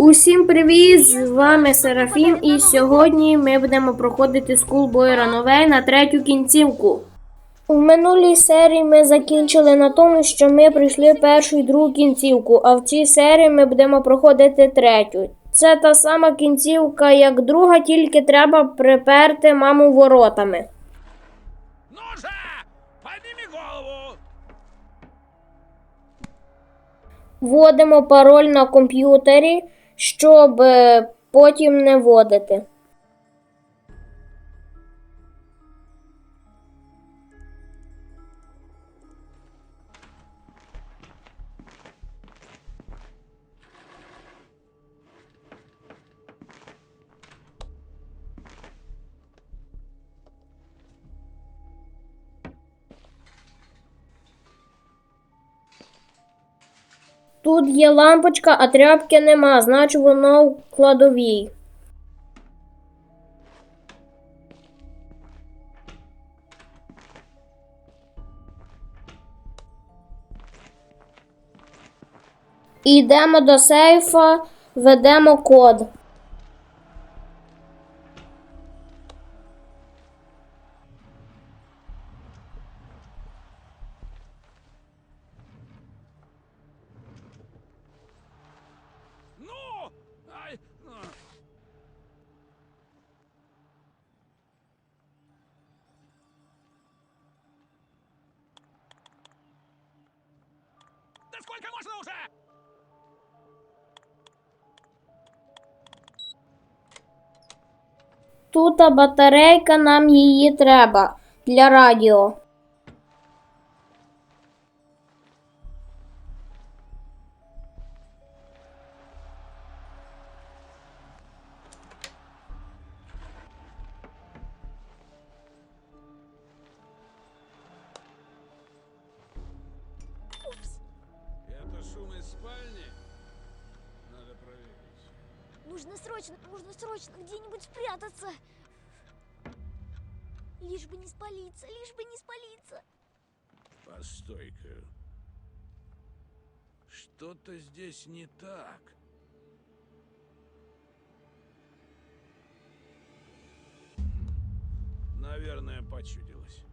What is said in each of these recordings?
Усім привіт! З вами Серафім, і сьогодні ми будемо проходити Schoolboy Runaway на третю кінцівку. У минулій серії ми закінчили на тому, що ми пройшли першу і другу кінцівку, а в цій серії ми будемо проходити третю. Це та сама кінцівка, як друга, тільки треба приперти маму воротами. Ну же! Голову! Вводимо пароль на комп'ютері, щоб е, потім не вводити. Тут є лампочка, а тряпки нема, значить воно в кладовій. Йдемо до сейфа, ведемо код. Сколько можно уже? Тут батарейка, нам її треба для радіо. срочно, нужно срочно где-нибудь спрятаться. Лишь бы не спалиться, лишь бы не спалиться. Постой-ка. Что-то здесь не так. Наверное, почудилось.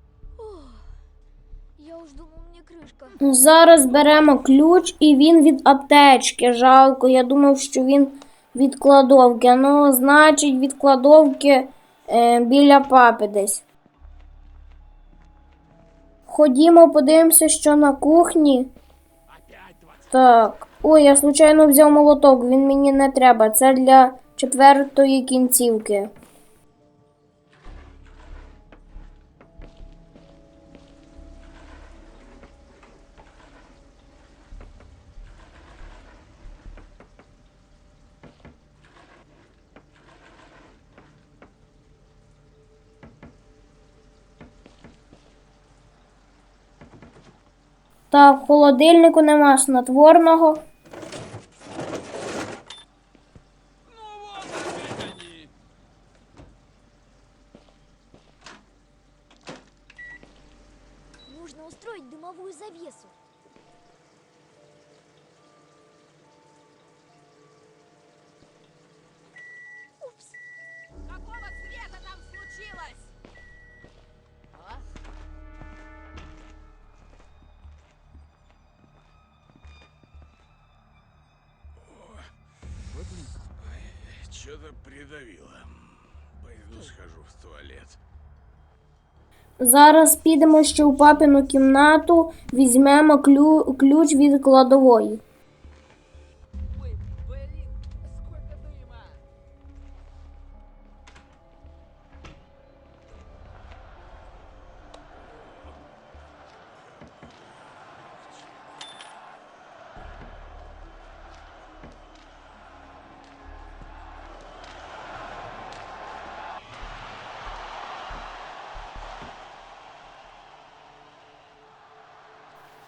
Я уж думал, мне крышка. Зараз беремо ключ і він від аптечки. Жалко, я думав, що він від кладовки. Ну, значить, від кладовки е, біля папи десь. Ходімо, подивимося, що на кухні. Так. Ой, я случайно взяв молоток, він мені не треба. Це для четвертої кінцівки. Так, в холодильнику нема снотворного. Ну. Нужно устроить дымовую завесу. Что-то придавило. Пойду схожу в туалет. Зараз підемо ще в папину кімнату, візьмемо ключ від кладової.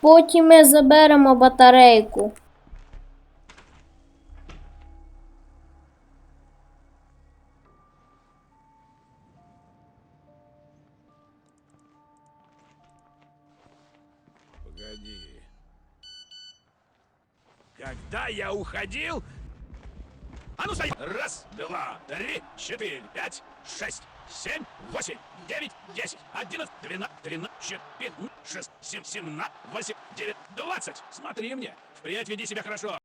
Потім ми заберемо батарейку. Погоди. Когда я уходил, А ну стоять! Раз, два, три, четыре, пять, шесть, семь, восемь, девять, десять, одиннадцать, двенадцать, тринадцать, пятнадцать, шесть, семь, семнадцать, восемь, девять, двадцать. Смотри мне. Впредь веди себя хорошо.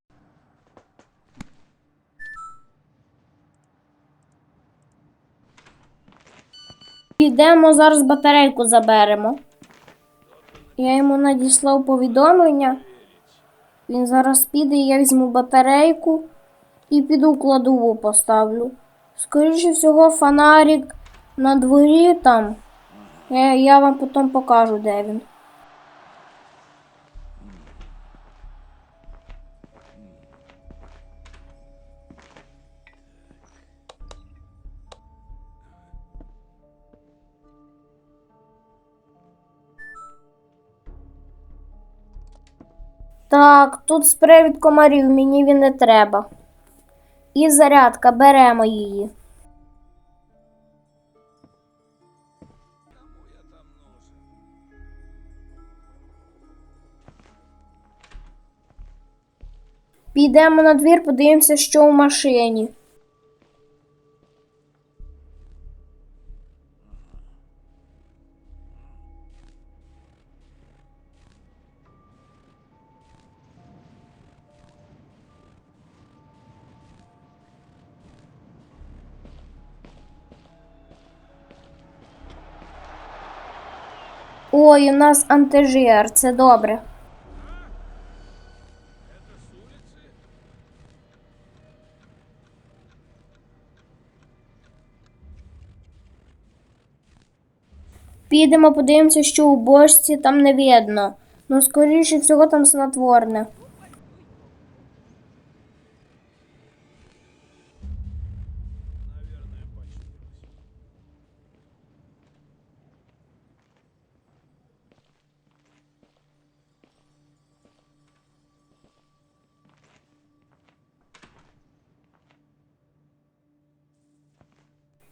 Підемо зараз батарейку заберемо. Я йому надіслав повідомлення. Він зараз піде, я візьму батарейку і піду кладову поставлю. Скоріше всього, фонарик на дворі там. Я, я вам потім покажу, де він. Так, тут спрей від комарів, мені він не треба. І зарядка, беремо її. Підемо на двір, подивимося, що в машині. Ой, у нас антижир, це добре. Підемо, подивимося, що у бочці там не видно. Ну, скоріше всього, там снотворне.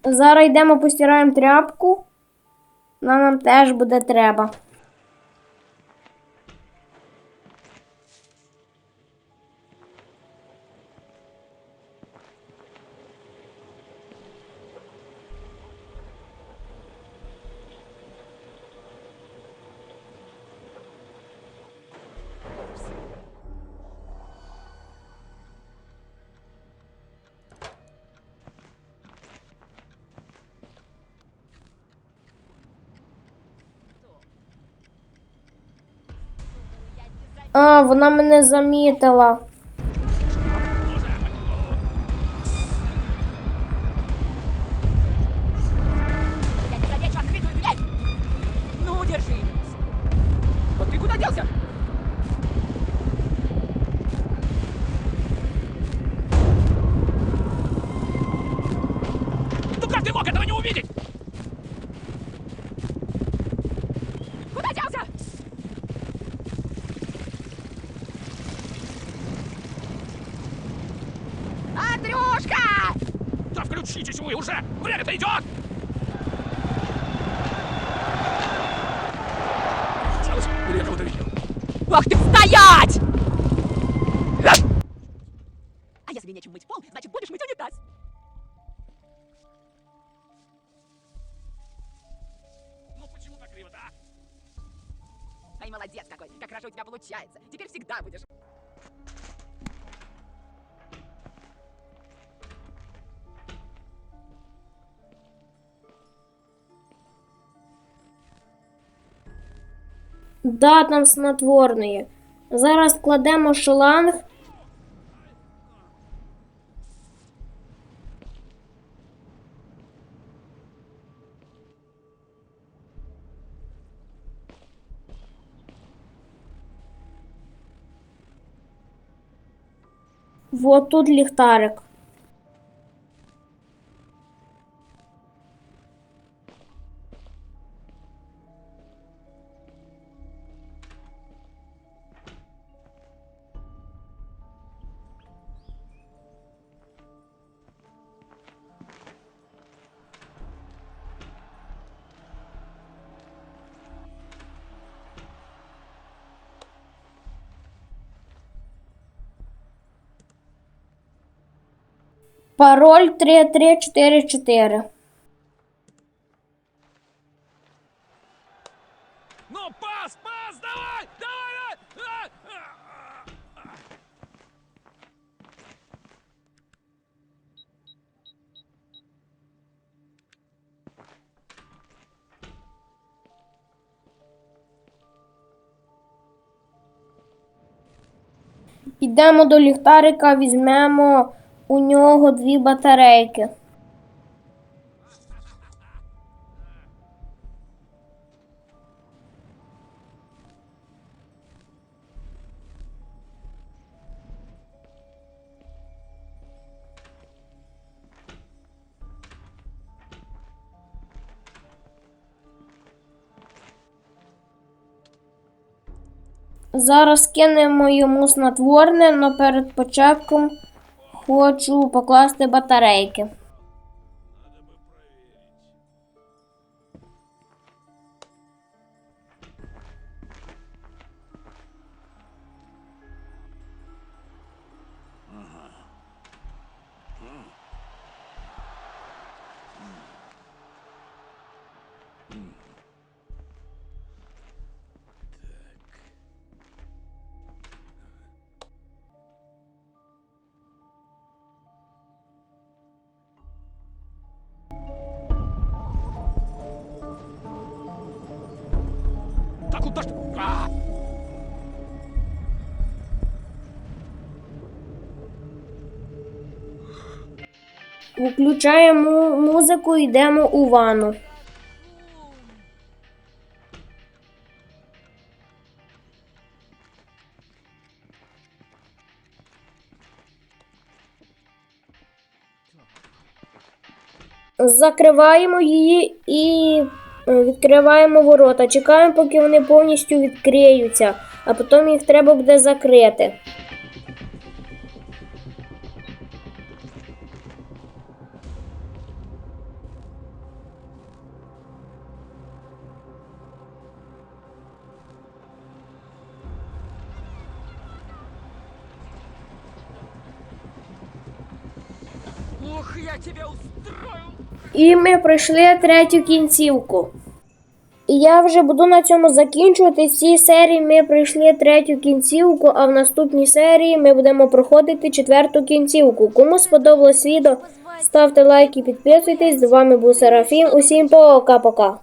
Зараз йдемо постираємо тряпку. Вона нам теж буде треба. А, вона мене замітила. Да включитесь вы уже! Время-то идет! Или я кого-то видел? Ах ты, стоять! А если нечем мыть пол, значит будешь мыть унитаз. Ну почему так криво-то, а? Ай, молодец какой, как хорошо у тебя получается. Теперь всегда будешь. Да, там снотворне є. Зараз кладемо шланг. Вот тут ліхтарик. Пароль 3344. Ну, пас, пас, давай, давай, давай! А, а, а. Підемо до ліхтарика, візьмемо у нього дві батарейки. Зараз кинемо йому снотворне, але перед початком хочу покласти батарейки. Включаємо музику, йдемо у ванну. Закриваємо її і відкриваємо ворота. Чекаємо, поки вони повністю відкриються, а потім їх треба буде закрити. Ух, я тебя устрою! І ми пройшли третю кінцівку. І я вже буду на цьому закінчувати. В цій серії ми пройшли третю кінцівку, а в наступній серії ми будемо проходити четверту кінцівку. Кому сподобалось відео, ставте лайк і підписуйтесь. З вами був Серафім. Усім пока-пока.